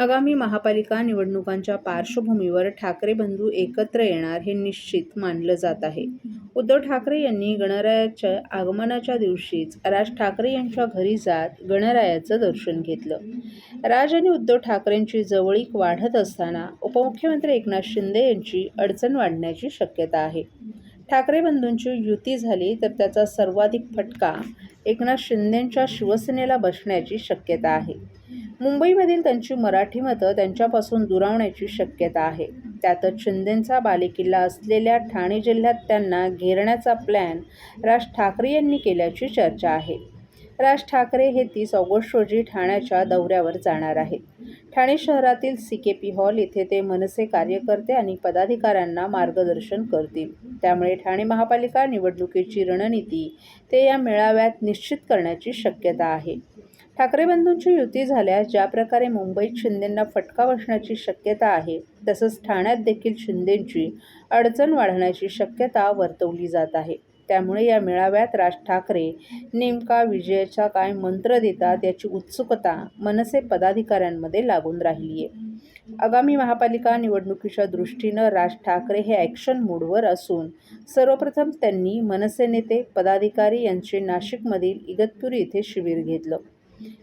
आगामी महापालिका निवडणुकांच्या पार्श्वभूमीवर ठाकरे बंधू एकत्र येणार हे निश्चित मानलं जात आहे. उद्धव ठाकरे यांनी गणरायाच्या आगमनाच्या दिवशीच राज ठाकरे यांच्या घरी जात गणरायाचं दर्शन घेतलं. राज आणि उद्धव ठाकरेंची जवळीक वाढत असताना उपमुख्यमंत्री एकनाथ शिंदे यांची अडचण वाढण्याची शक्यता आहे. ठाकरे बंधूंची युती झाली तर त्याचा सर्वाधिक फटका एकनाथ शिंदेंच्या शिवसेनेला बसण्याची शक्यता आहे. मुंबईमधील त्यांची मराठी मतं त्यांच्यापासून दुरावण्याची शक्यता आहे. त्यातच शिंदेंचा बालेकिल्ला असलेल्या ठाणे जिल्ह्यात त्यांना घेरण्याचा प्लॅन राज ठाकरे यांनी केल्याची चर्चा आहे. राज ठाकरे हे तीस ऑगस्ट रोजी ठाण्याच्या दौऱ्यावर जाणार आहेत. ठाणे शहरातील सी के पी हॉल येथे ते मनसे कार्यकर्ते आणि पदाधिकाऱ्यांना मार्गदर्शन करतील. त्यामुळे ठाणे महापालिका निवडणुकीची रणनीती ते या मेळाव्यात निश्चित करण्याची शक्यता आहे. ठाकरे बंधूंची युती झाल्यास ज्या प्रकारे मुंबईत शिंदेंना फटका बसण्याची शक्यता आहे तसंच ठाण्यात देखील शिंदेंची अडचण वाढण्याची शक्यता वर्तवली जात आहे. त्यामुळे या मेळाव्यात राज ठाकरे नेमका विजयाचा काय मंत्र देतात याची उत्सुकता मनसे पदाधिकाऱ्यांमध्ये लागून राहिली आहे आगामी महापालिका निवडणुकीच्या दृष्टीनं राज ठाकरे हे ॲक्शन मूडवर असून सर्वप्रथम त्यांनी मनसे नेते पदाधिकारी यांचे नाशिकमधील इगतपुरी येथे शिबिर घेतलं.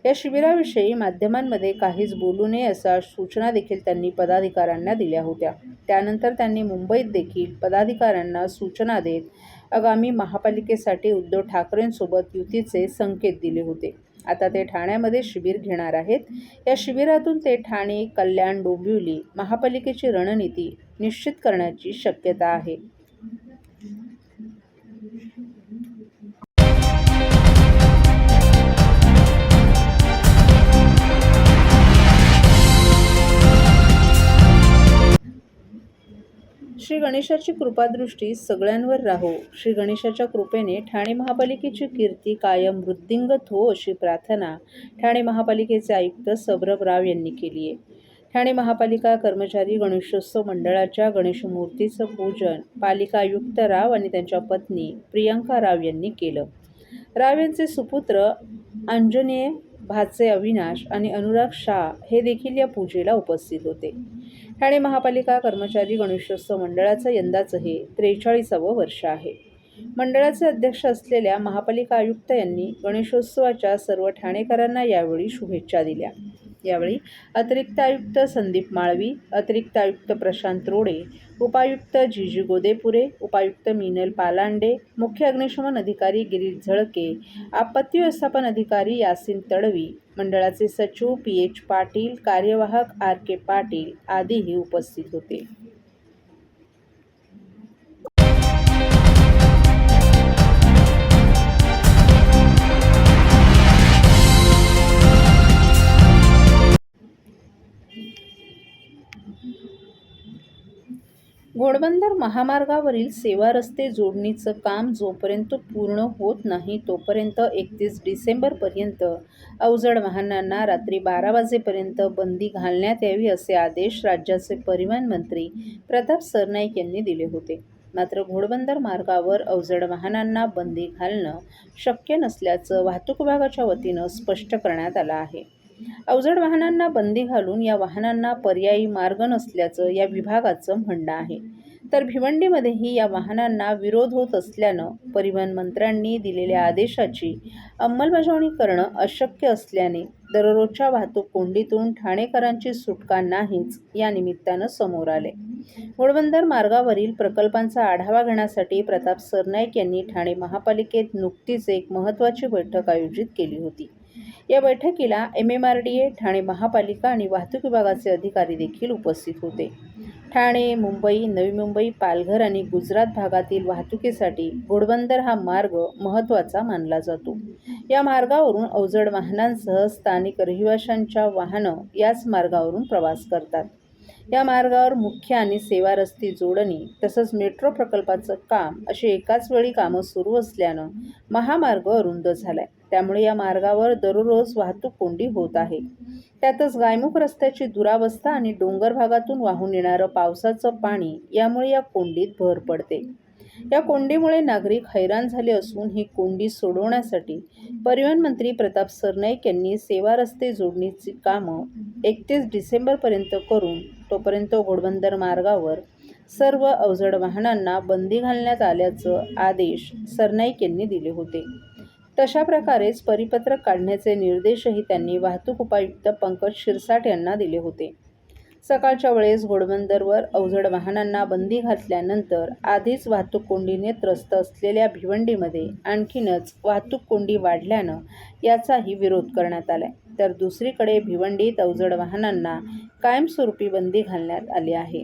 या शिबिराविषयी माध्यमांमध्ये काहीच बोलू नये अशा सूचना देखील त्यांनी पदाधिकाऱ्यांना दिल्या होत्या. त्यानंतर त्यांनी मुंबईत देखील पदाधिकाऱ्यांना सूचना देत आगामी महापालिकेसाठी उद्धव ठाकरेंसोबत युतीचे संकेत दिले होते. आता ते ठाण्यामध्ये शिबिर घेणार आहेत. या शिबिरातून ते ठाणे कल्याण डोंबिवली महापालिकेची रणनीती निश्चित करण्याची शक्यता आहे. श्री गणेशाची कृपादृष्टी सगळ्यांवर राहो. श्री गणेशाच्या कृपेने ठाणे महापालिकेची कीर्ती कायम वृद्धिंगत हो अशी प्रार्थना ठाणे महापालिकेचे आयुक्त सौरभ राव यांनी केली आहे. ठाणे महापालिका कर्मचारी गणेशोत्सव मंडळाच्या गणेश मूर्तीचं पूजन पालिका आयुक्त राव आणि त्यांच्या पत्नी प्रियंका राव यांनी केलं. राव यांचे सुपुत्र अंजनेय भाचे अविनाश आणि अनुराग शाह हे देखील या पूजेला उपस्थित होते. ठाणे महापालिका कर्मचारी गणेशोत्सव मंडळाचं यंदाचं हे त्रेचाळीसावं वर्ष आहे. मंडळाचे अध्यक्ष असलेल्या महापालिका आयुक्त यांनी गणेशोत्सवाच्या सर्व ठाणेकरांना यावेळी शुभेच्छा दिल्या. यावेळी अतिरिक्त आयुक्त संदीप माळवी अतिरिक्त आयुक्त प्रशांत रोडे उपायुक्त जीजी गोदेपुरे उपायुक्त मिनल पालांडे मुख्य अग्निशमन अधिकारी गिरीश झळके आपत्ती व्यवस्थापन अधिकारी यासिन तडवी मंडळाचे सचिव पी एच पाटील कार्यवाहक आर के पाटील आदीही उपस्थित होते. घोडबंदर महामार्गावरील सेवा रस्ते जोडणीचं काम जोपर्यंत पूर्ण होत नाही तोपर्यंत एकतीस डिसेंबरपर्यंत अवजड वाहनांना रात्री बारा वाजेपर्यंत बंदी घालण्यात यावी असे आदेश राज्याचे परिवहन मंत्री प्रताप सरनाईक यांनी दिले होते. मात्र घोडबंदर मार्गावर अवजड वाहनांना बंदी घालणं शक्य नसल्याचं वाहतूक विभागाच्या वतीनं स्पष्ट करण्यात आलं आहे. अवजड वाहनांना बंदी घालून या वाहनांना पर्यायी मार्ग नसल्याचं या विभागाचं म्हणणं आहे. तर भिवंडीमध्येही या वाहनांना विरोध होत असल्यानं परिवहन मंत्र्यांनी दिलेल्या आदेशाची अंमलबजावणी करणं अशक्य असल्याने दररोजच्या वाहतूक कोंडीतून ठाणेकरांची सुटका नाहीच या निमित्तानं समोर आले. घोडबंदर मार्गावरील प्रकल्पांचा आढावा घेण्यासाठी प्रताप सरनाईक यांनी ठाणे महापालिकेत नुकतीच एक महत्त्वाची बैठक आयोजित केली होती. या बैठकीला M M R D A Thane महापालिका आणि वाहतूक विभागाचे अधिकारी देखील उपस्थित होते. ठाणे मुंबई नवी मुंबई पालघर आणि गुजरात भागातील वाहतुकीसाठी घोडबंदर हा मार्ग महत्त्वाचा मानला जातो. या मार्गावरून अवजड वाहनांसह स्थानिक रहिवाशांच्या वाहनं याच मार्गावरून प्रवास करतात. या मार्गावर मुख्य आणि सेवा रस्ती जोडणी तसंच मेट्रो प्रकल्पाचं काम अशी एकाच वेळी कामं सुरू असल्यानं महामार्ग अरुंद झालाय. त्यामुळे या मार्गावर दररोज वाहतूक कोंडी होत आहे. त्यातच गायमुख रस्त्याची दुरावस्था आणि डोंगर भागातून वाहून येणारं पावसाचं पाणी यामुळे या कोंडीत भर पडते. या कोंडीमुळे नागरिक हैराण झाले असून ही कोंडी सोडवण्यासाठी परिवहन मंत्री प्रताप सरनाईक यांनी सेवा रस्ते जोडणीची कामं एकतीस डिसेंबरपर्यंत करून तोपर्यंत घोडबंदर मार्गावर सर्व अवजड वाहनांना बंदी घालण्यात आल्याचं आदेश सरनाईक यांनी दिले होते. तशा प्रकारेच परिपत्रक काढण्याचे निर्देशही त्यांनी वाहतूक उपायुक्त पंकज शिरसाट यांना दिले होते. सकाळच्या वेळेस घोडबंदरवर अवजड वाहनांना बंदी घातल्यानंतर आधीच वाहतूक कोंडीने त्रस्त असलेल्या भिवंडीमध्ये आणखीनच वाहतूक कोंडी वाढल्यानं याचाही विरोध करण्यात आलाय. तर दुसरीकडे भिवंडीत अवजड वाहनांना कायमस्वरूपी बंदी घालण्यात आली आहे.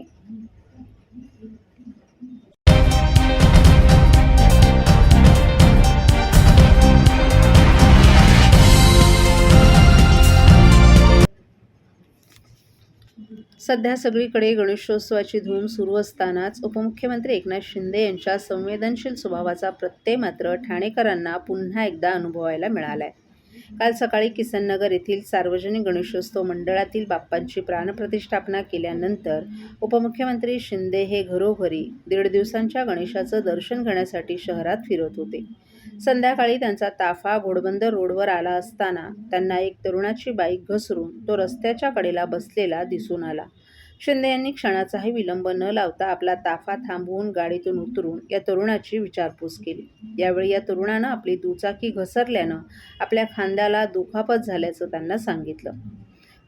सध्या सगळीकडे गणेशोत्सवाची धूम सुरू असतानाच उपमुख्यमंत्री एकनाथ शिंदे यांच्या संवेदनशील स्वभावाचा प्रत्यय मात्र ठाणेकरांना पुन्हा एकदा अनुभवायला मिळाला आहे काल सकाळी किसननगर येथील सार्वजनिक गणेशोत्सव मंडळातील बाप्पांची प्राणप्रतिष्ठापना केल्यानंतर उपमुख्यमंत्री शिंदे हे घरोघरी दीड दिवसांच्या गणेशाचं दर्शन घेण्यासाठी शहरात फिरत होते. संध्याकाळी त्यांचा ताफा घोडबंदर रोडवर आला असताना त्यांना एक तरुणाची बाईक घसरून तो रस्त्याच्या कडेला बसलेला दिसून आला. शिंदे यांनी क्षणाचाही विलंब न लावता आपला ताफा थांबवून गाडीतून उतरून या तरुणाची विचारपूस केली. यावेळी या तरुणानं आपली दुचाकी घसरल्यानं आपल्या खांद्याला दुखापत झाल्याचं त्यांना सांगितलं.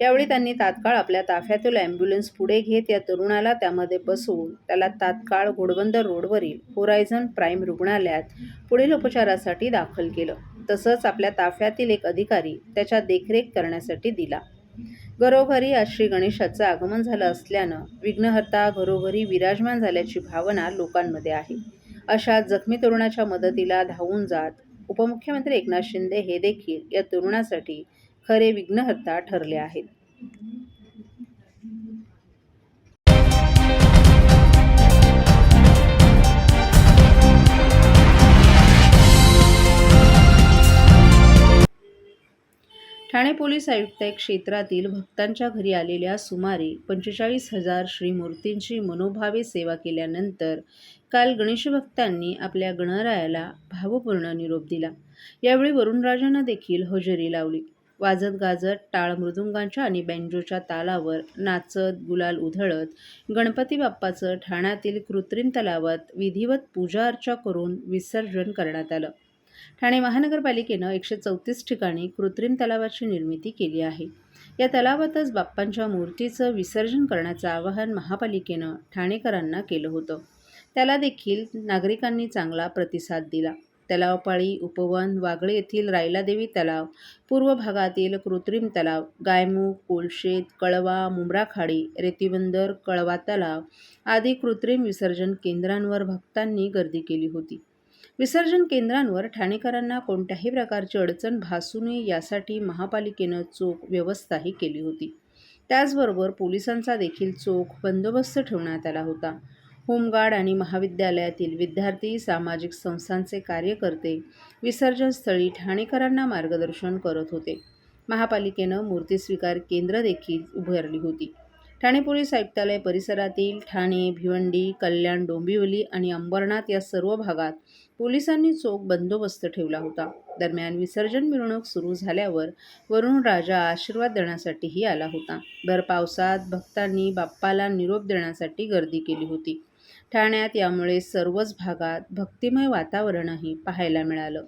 यावेळी त्यांनी तात्काळ आपल्या ताफ्यातील ॲम्ब्युलन्स पुढे घेत या तरुणाला त्यामध्ये बसवून त्याला तात्काळ घोडबंदर रोडवरील होरायझन प्राईम रुग्णालयात पुढील उपचारासाठी दाखल केलं. तसंच आपल्या ताफ्यातील एक अधिकारी त्याच्या देखरेख करण्यासाठी दिला. घरोघरी आज श्री गणेशाचं आगमन झालं असल्यानं विघ्नहर्ता घरोघरी विराजमान झाल्याची भावना लोकांमध्ये आहे. अशा जखमी तरुणाच्या मदतीला धावून जात उपमुख्यमंत्री एकनाथ शिंदे हे देखील या तरुणासाठी खरे विघ्नहर्ता ठरले आहेत. ठाणे पोलीस आयुक्त क्षेत्रातील भक्तांच्या घरी आलेल्या सुमारे पंचेचाळीस हजार श्रीमूर्तींची मनोभावे सेवा केल्यानंतर काल गणेशभक्तांनी आपल्या गणरायाला भावपूर्ण निरोप दिला. यावेळी वरुणराजांना देखील हजेरी लावली. वाजत गाजत टाळ मृदुंगांच्या आणि बँजोच्या तालावर नाचत गुलाल उधळत गणपती बाप्पाचं ठाण्यातील कृत्रिम तलावात विधिवत पूजा अर्चा करून विसर्जन करण्यात आलं. ठाणे महानगरपालिकेनं एकशे चौतीस ठिकाणी कृत्रिम तलावाची निर्मिती केली आहे. या तलावातच बाप्पांच्या मूर्तीचं विसर्जन करण्याचं आवाहन महापालिकेनं ठाणेकरांना केलं होतं. त्याला देखील नागरिकांनी चांगला प्रतिसाद दिला. तलावपाळी उपवन वागळे येथील रायलादेवी तलाव पूर्व भागातील कृत्रिम तलाव गायमुख कोलशेत कळवा मुंब्राखाडी रेतीबंदर कळवा तलाव आदी कृत्रिम विसर्जन केंद्रांवर भक्तांनी गर्दी केली होती. विसर्जन केंद्रांवर ठाणेकरांना कोणत्याही प्रकारची अडचण भासू नये यासाठी महापालिकेनं चोख व्यवस्थाही केली होती. त्याचबरोबर पोलिसांचा देखील चोख बंदोबस्त ठेवण्यात आला होता. होमगार्ड आणि महाविद्यालयातील विद्यार्थी सामाजिक संस्थांचे कार्यकर्ते विसर्जनस्थळी ठाणेकरांना मार्गदर्शन करत होते. महापालिकेनं मूर्ती स्वीकार केंद्र देखील उभारली होती. ठाणे पोलीस आयुक्तालय परिसरातील ठाणे भिवंडी कल्याण डोंबिवली आणि अंबरनाथ या सर्व भागात पोलिसांनी चोख बंदोबस्त ठेवला होता. दरम्यान विसर्जन मिरवणूक सुरू झाल्यावर वरुण राजा आशीर्वाद देण्यासाठीही आला होता. दर पावसात भक्तांनी बाप्पाला निरोप देण्यासाठी गर्दी केली होती. ठाण्यात यामुळे सर्वच भागात भक्तिमय वातावरणही पाहायला मिळालं.